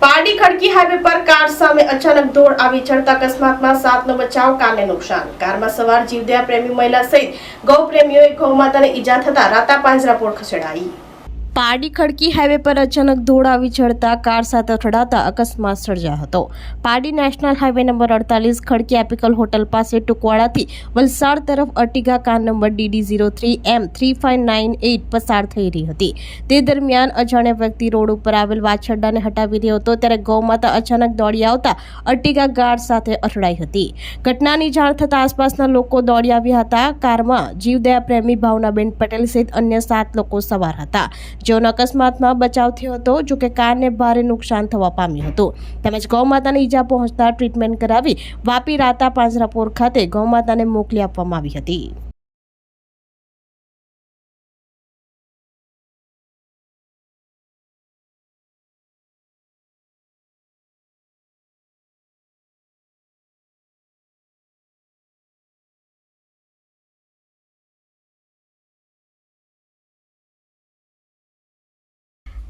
પારડી ખડકી હાઈવે પર કાર સામે અચાનક દોડ આવી. ચડતા અકસ્માતમાં સાતનો બચાવ, કારને નુકસાન. કારમાં સવાર જીવદયા પ્રેમી મહિલા સહિત ગૌ પ્રેમીઓએ ગૌમાતાને ઈજા થતા રાતા પાંજરાપોળ ખસેડાઈ. પારડી ખડકી હાઈવે પર અચાનક ધૂળ આવી ચડતા કાર સાથે અથડાતા અકસ્માત સર્જાયો હતો. પારડી નેશનલ હાઈવે નંબર અડતાલીસ ખડકી એપિકલ હોટલ પાસે ટુકવાડાથી વલસાડ તરફ Ertiga car number DD zero three M three five nine eight પસાર થઈ રહી હતી. તે દરમિયાન અજાણ્યા વ્યક્તિ રોડ ઉપર આવેલ વાછરડાને હટાવી રહ્યો હતો ત્યારે ગૌમાતા અચાનક દોડી આવતા અર્ટિગા કાર સાથે અથડાઈ હતી. ઘટનાની જાણ થતાં આસપાસના લોકો દોડી આવ્યા હતા. કારમાં જીવદયા પ્રેમી ભાવનાબેન પટેલ સહિત અન્ય સાત લોકો સવાર હતા. જેઓનો અકસ્માતમાં બચાવ થયો હતો, જોકે કારને ભારે નુકસાન થવા પામ્યું હતું. તેમજ ગૌમાતાને ઈજા પહોંચતા ટ્રીટમેન્ટ કરાવી વાપી રાતા પાંજરાપોર ખાતે ગૌમાતાને મોકલી આપવામાં આવી હતી.